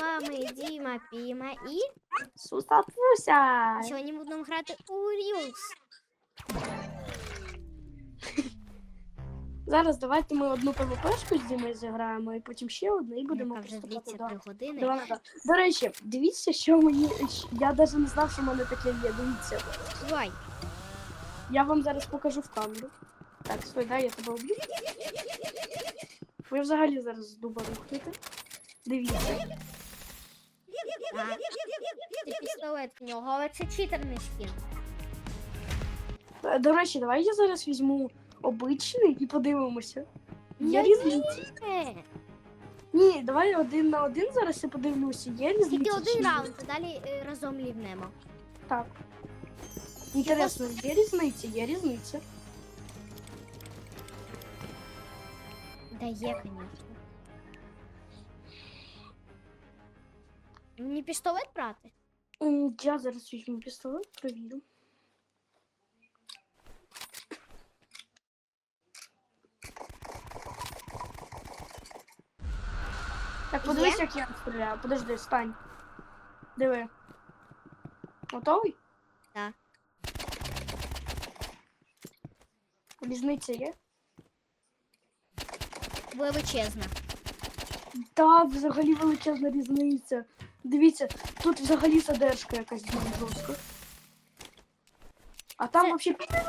вами Діма Піма і Сусатуся. сьогодні будемо грати у Reels. Зараз давайте ми одну ПВПшку з Дімою зіграємо, і потім ще одну, і будемо Яка вже приступати до... 3 години. до Ванада. До речі, дивіться, що мені. Я навіть не знав, що в мене таке є. Дивіться. Давай. Я вам зараз покажу в камеру. Так, стой, дай я тебе об'ю. Ви взагалі зараз з дуба рухнете. Дивіться. А, Це пістолет в нього, але це читерний скін. Е, До речі, давай я зараз візьму обичний і подивимося. Є Ні, різниця? Ні, давай один на один зараз я подивлюся. Є різниця? Тільки чи один ні? раунд, а далі е, разом лівнемо. Так. Інтересно, є різниця, є різниця. Да є, звісно. Мені пістолет брати? М, Я зараз візьму пістолет, провірю. Так, подивись, як я стріляю. Подожди, стань. Диви. Готовий? Так. Різниця є? Величезна. Так, взагалі величезна різниця. Дивіться, тут взагалі задержка якась дуже жорстка. А там Це- взагалі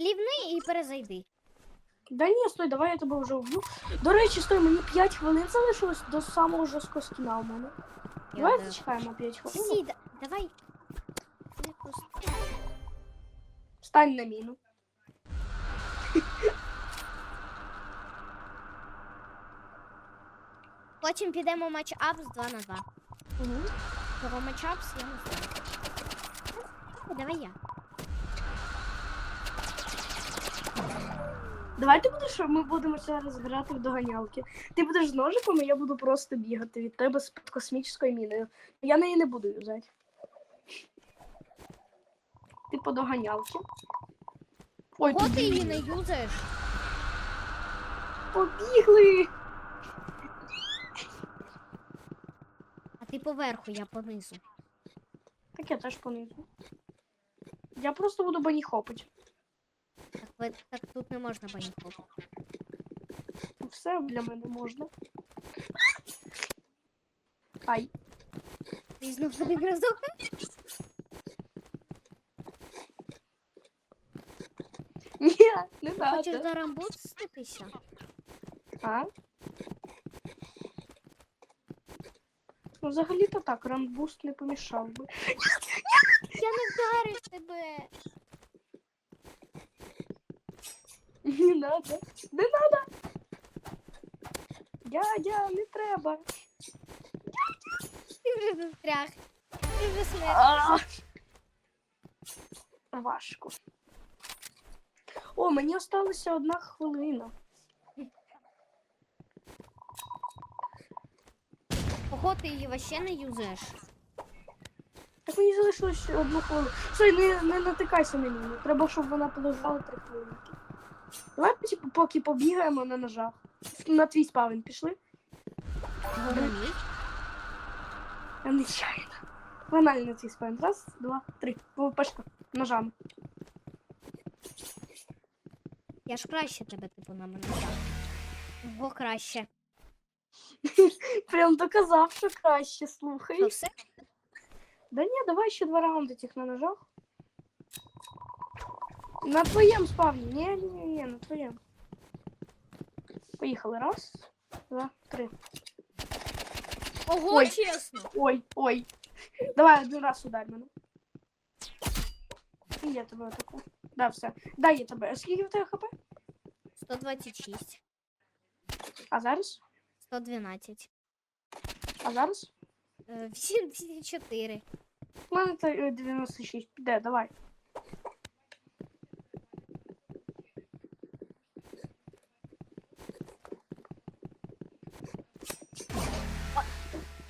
Лівни і перезайди. Да ні, стой, давай я тебе вже вб'ю. До речі, стой, мені 5 хвилин залишилось до самого жорсткого скіна у мене. Давай да. зачекаємо 5 хвилин. Всі, да- давай. Ти просто- Стань на міну. Потім підемо матч-ап з 2 на 2. Угу. Того матч-ап я не знаю. Ну, Давай я. Давай ти будеш, ми будемо зараз грати в доганялки. Ти будеш з ножиком, і я буду просто бігати від тебе з під космічною міною. Я неї не буду юзати. Ти по доганялки. Ой, Кого ти її не юзаєш? Побігли! А ти поверху, я понизу. Так я теж понизу. Я просто буду баніхопить. Так, ви- так тут не можна баніхоп. Все для мене можна. Ай. Ти знов один разок. Ні, не Хочеш надо. за рамбут статися? А? Ну, взагалі-то так, рамбуст не помішав би. Я не вдарив тебе. Не надо. Не надо. Дядя, не треба. Ти вже застряг. Ти вже смерть. Важко. О, мені осталася одна хвилина. Кого ти її вообще не юзаєш? Так мені залишилось одну хвилину. Стой, не, не натикайся на мене. Треба, щоб вона полежала три хвилинки. Давай типу, поки побігаємо на ножах. На твій спавен пішли. Говори. Я нечайно. На твій спавен. Раз, два, три. ПВПшка. Ножами. Я ж краще тебе, типу, на мене. Бо краще. Прям доказав, що краще, слухай. То все? Да ні, давай ще два раунди тих на ножах. На твоєму спавні. Ні, ні, ні, ні, на твоєму. Поїхали. Раз, два, три. Ого, Ой. чесно. Ой, ой. Давай один раз ударь мене. І я тебе атаку. Да, все. Дай я тебе. Скільки в тебе хп? 126. А зараз? 112. А зараз? Е, 84. У мене та- е, 96. Піде, давай.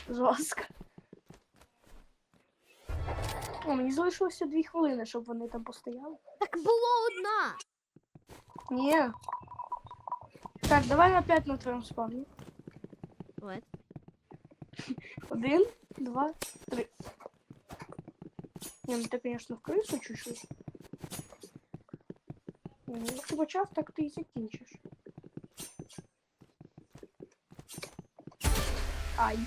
Жорстко. О, мені залишилося дві хвилини, щоб вони там постояли. Так було одна. Ні. Так, давай опять на твоєму спавні. Давай. Один, два, три. Не, ну ты, конечно, в крысу чуть-чуть. Ну, Якщо почав, так ти і закінчиш. Ай.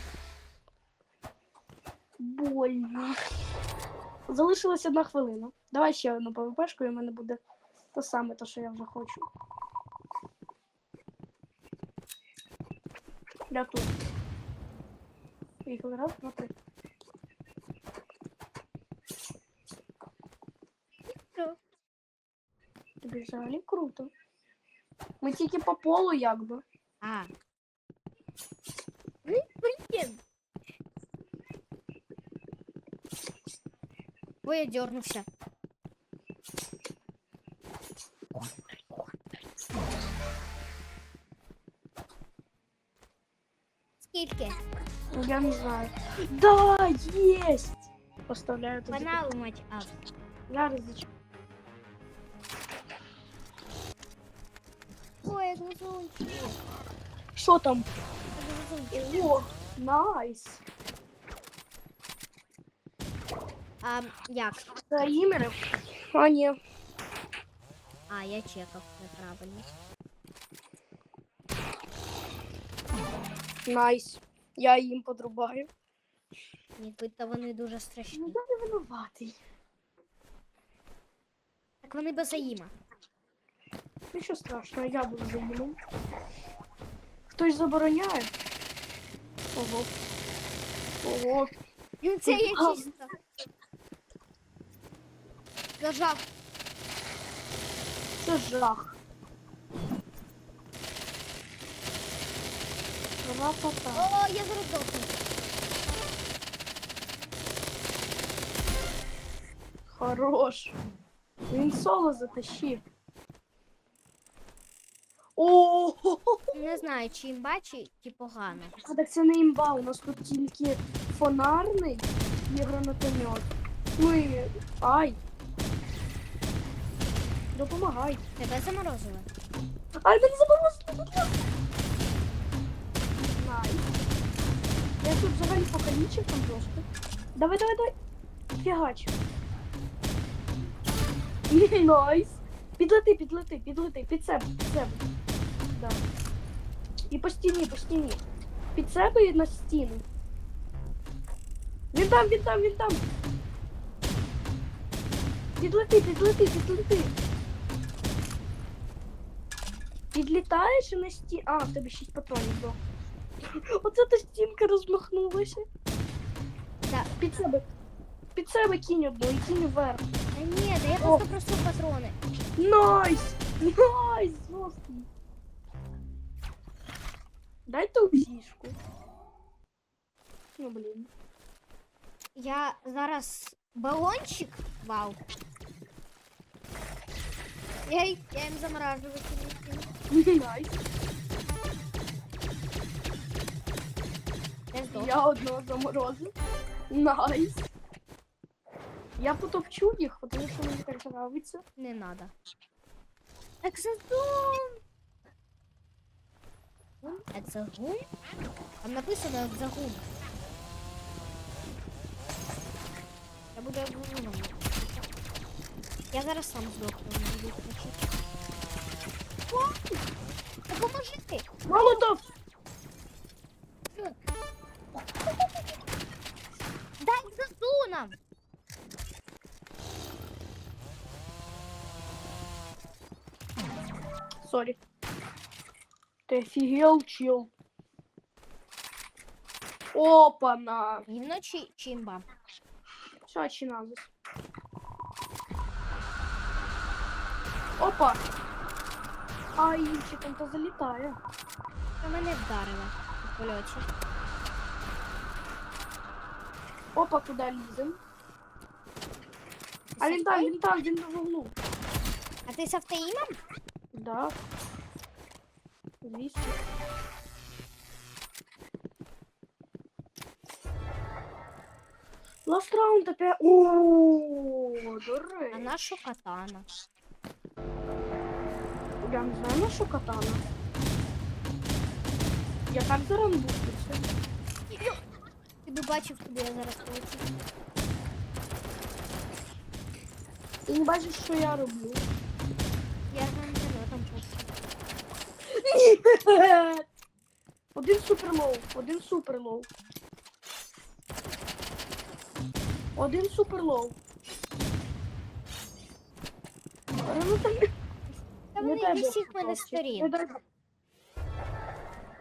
Больно. Залишилась одна хвилина. Давай ще одну ПВПшку, і в мене буде те саме, то, що я вже хочу. Я тут. Поїхали, раз, два, три. Що? Тобі взагалі круто. Ми тільки по полу якби. А. Ну, блін. Ой, я дернувся. Я не знаю. Да, есть! Поставляю тут. Панал мать ап. Зараз зач- Ой, як везунчик. Що там? О, найс. А як? Імери? А, ні. А, я чекав неправильно. Найс. Я їм подрубаю. Якби то вони дуже страшні. Ну, я не винуватий. Так вони без заїма. Нічого страшного, я буду за. Хтось забороняє? Ого. Ого. Ну це я А. чисто. Зажав. Це жах. Ра-па-па. О, я зараз дохну. Хорош. Він соло затащив. О, Не знаю, чи їм бачить, чи погано. а так це не імба, у нас тут тільки фонарний і гранатомет. Ну і. Ай. Допомагай. Тебе заморозили? Ай, мене заморозили, Я тут взагалі покалічив там трошки. Давай, давай, давай. Фігач. Найс. Підлети, підлети, підлети, під себе, під себе. Да. І по стіні, по стіні. Під себе і на стіну. Він там, він там, він там. Підлети, підлети, підлети. Підлітаєш і на сті... А, в тебе 6 патронів до. Оце та стінка розмахнулася. Да. Під себе. Під себе кінь одну і кінь вверх. Та ні, да я О. просто просив патрони. Найс! Найс! Жорсткий. Дайте узішку. Ну, блін. Я зараз балончик. Вау. Я, й- я їм заморажувати не кину. Найс. Здох. Я одного заморозив. Найс. Я потопчу їх, тому що мені так подобається. Не надо. Екзагун. Екзагун? Там написано екзагун. Я буду екзагуном. Я зараз сам здохну, не буду кричати. О! Допоможи! Молотов! Ти офігел, чил. Опа-на! Гімно чи чимба? Все, чиназис. Опа! А інші там то залітає. Та мене вдарило у польоті. Опа, куди лізем? А він там, він там, він на вуглу. А ти з автоїмом? Да. 200. Ласт раунд опять. О, до А нашу катана. Я не знаю, на що катана. Я так зараз бустився. Ти би бачив, куди я зараз полетів. Ти не бачиш, що я роблю. Я просто. Один суперлоу, один суперлоу. Один суперлоу. Та не вони від Бог, всіх мене сторін. Не.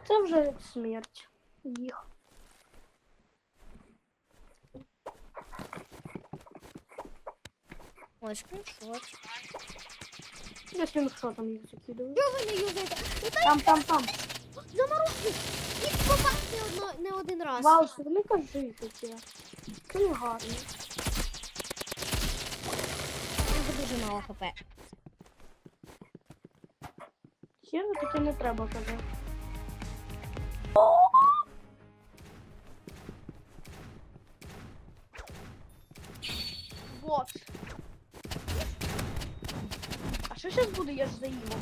Це вже смерть їх. Скріншот. Я що там їх закидаю. Чого ви не юзаєте? Ну та Там, там, там. заморозки! Їх не, одно, не один раз. Вау, що не кажи таке. Це не гарно. У нього дуже мало хп. Хіро таке не треба казати. Вот. Що зараз буде, я ж заїмом?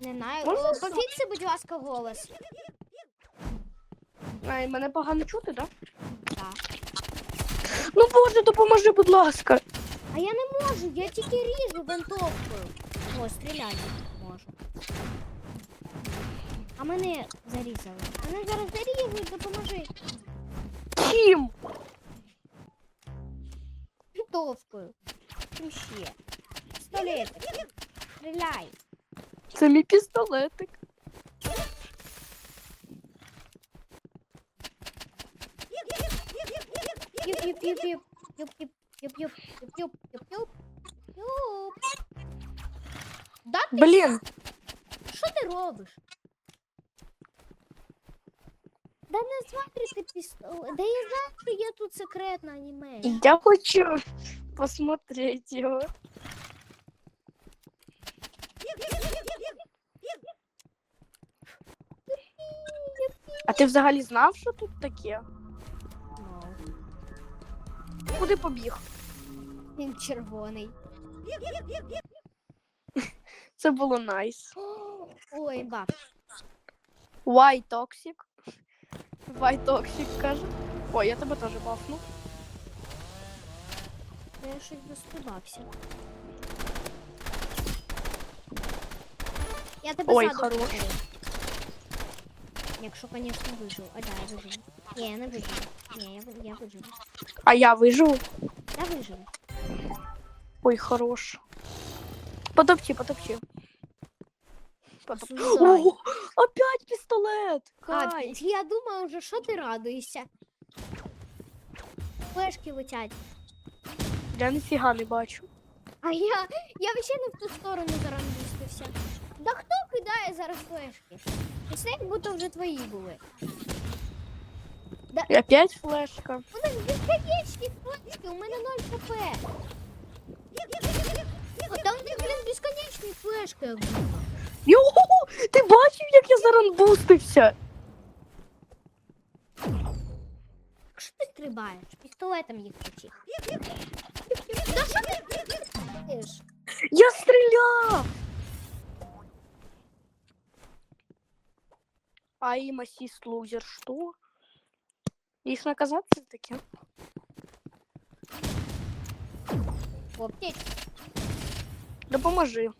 Не знаю. Можна О, сам? Пофікси, будь ласка, голос. Ай, мене погано чути, так? Так. Ну боже, допоможи, будь ласка. А я не можу, я тільки ріжу винтовкою. О, стріляти можу. А мене зарізали. Мене зараз зарізали, допоможи. Ким? Винтовкою. Чим ще? Пістолетик. Стріляй. Це мій пістолетик. Юп-юп-юп-юп. Юп-юп. Юп-юп. Юп-юп. Юп-юп. Юп. Да ти Блін, Що ти робиш? Да не смотрите пістолет. Да я знаю, що є тут секретна аніме. я хочу посмотреть його. А ти взагалі знав, що тут таке? Куди побіг? Він червоний. Це було найс. Ой, баб. Why toxic? Why toxic, каже. Ой, я тебе теж бафну. Я щось достубався. Я тебе Ой, ззаду хорош. вдарю. Якщо, звісно, виживу. А, да, я виживу. Ні, я не виживу. Ні, я, ви- я виживу. А я виживу. Я виживу. Ой, хорош. Потопчи, потопчи. Осуждаю. О, опять пістолет! А, я думаю вже, що ти радуєшся? Флешки летять. Я ніфіга не бачу. А я, я ще не в ту сторону зараз містився. Да хто кидає зараз флешки? Це як будто вже твої були. І опять флешка. У них безконечні флешки, у мене 0 хп. А там де, блін, безконечні флешки. як будто. Йо, ти бачив, як я зараз бустився? Що ти стрибаєш? Пістолетом їх. Да що ти робиш? Я стріляв! Аим ассист лузер, что? Їх наказати за таке? Оптик. Допоможи.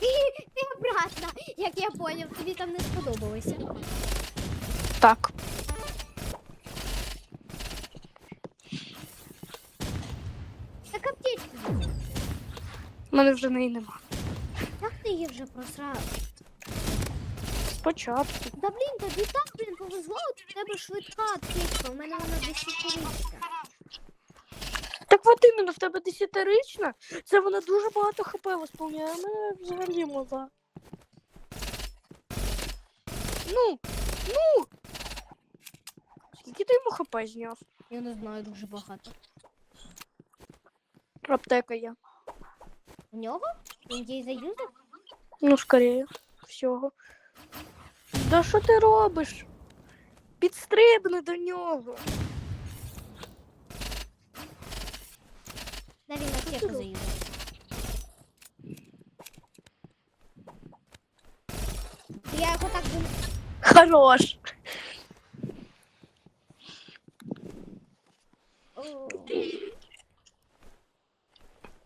Ти обратно, як я поняв, тобі там не сподобалося. Так. Так візьми. У мене вже неї нема. Як ти її вже просрав? Спочатку. Да блін, тобі так, блін, повезло, у тебе швидка аптечка, у мене вона десятирічна. Так от іменно, в тебе десятирична, це вона дуже багато хп восполняє. а Мене взагалі моза. Ну, ну. Скільки ти йому хп зняв? Я не знаю дуже багато. Аптека є. У нього? Він її заюзав? Ну, скорее всього. Да що ти робиш? Підстрибни до нього. Він аптеку заюзав. Я його так думаю. Хорош.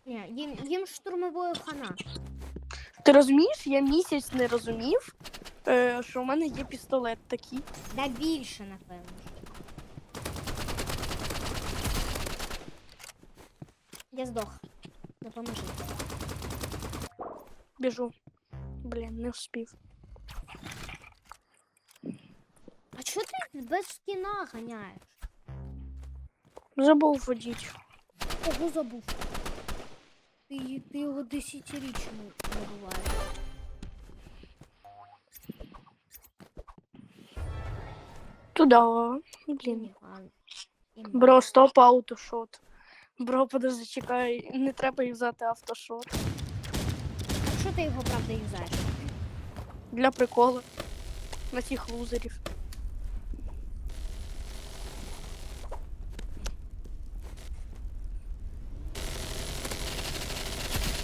Ні, їм, їм штурмовою хана. Ти розумієш, я місяць не розумів, е, що в мене є пістолет такий. Да більше, напевно. Я здох. Допоможи. Біжу. Блін, не вспів. А чого ти без скіна ганяєш? Забув водіть. Кого забув? Ти, ти його десятирічно набуваєш. Туда. Блін. Ніфан. Бро, стоп аутошот. Бро, подожди, чекай, не треба юзати автошот. А що ти його правда юзаєш? Для приколу. На тих лузерів.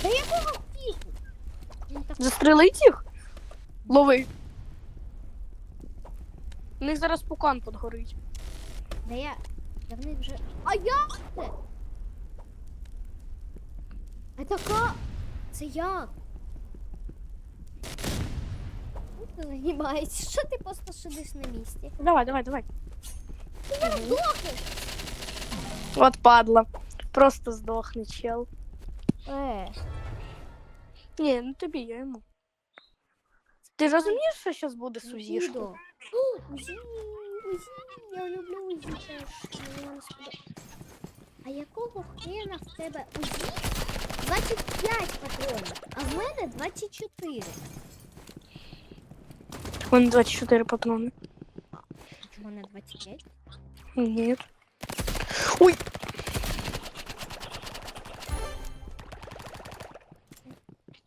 Та якого тиху? Він так Застрелить їх? Лови. У них зараз пукан подгорить. Да я. Да в них вже. А це? А така. Це як? Ну, Ти. Що ти просто сидиш на місці? Давай, давай, давай. Здохнеш! От падла. Просто здохне, чел. Е, Ні, ну тобі я йому. Ти розумієш, що зараз буде сузішка? Дідо. О, Узі, Узі, я люблю Узі теж. Мені вона сподобається. А якого хрена в тебе Узі? 25 патронів, а в мене 24. У мене 24 патрони. У мене 25. Ні. Ой!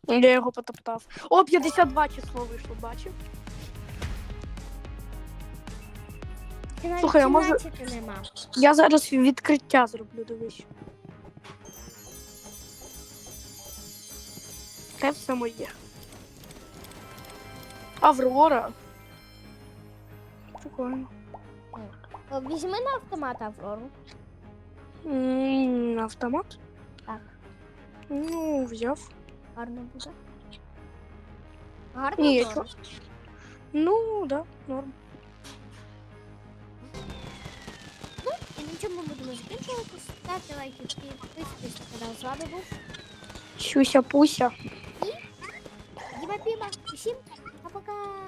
Я його потоптав. О, 52 число вийшло, бачив? Ти навіть Слухай, а може- 17 нема. Я зараз відкриття зроблю, дивись. Це все моє. Аврора. Прикольно. Візьми на автомат Аврору. М, Автомат? Так. Ну, взяв. Гарно буде. Гарно Ні? Ну, да, норм. І на цьому будемо закінчувати. Ставте лайки, підписуйтесь на канал. З вами був Сюся-пуся. akibat dia bang. Isim apakah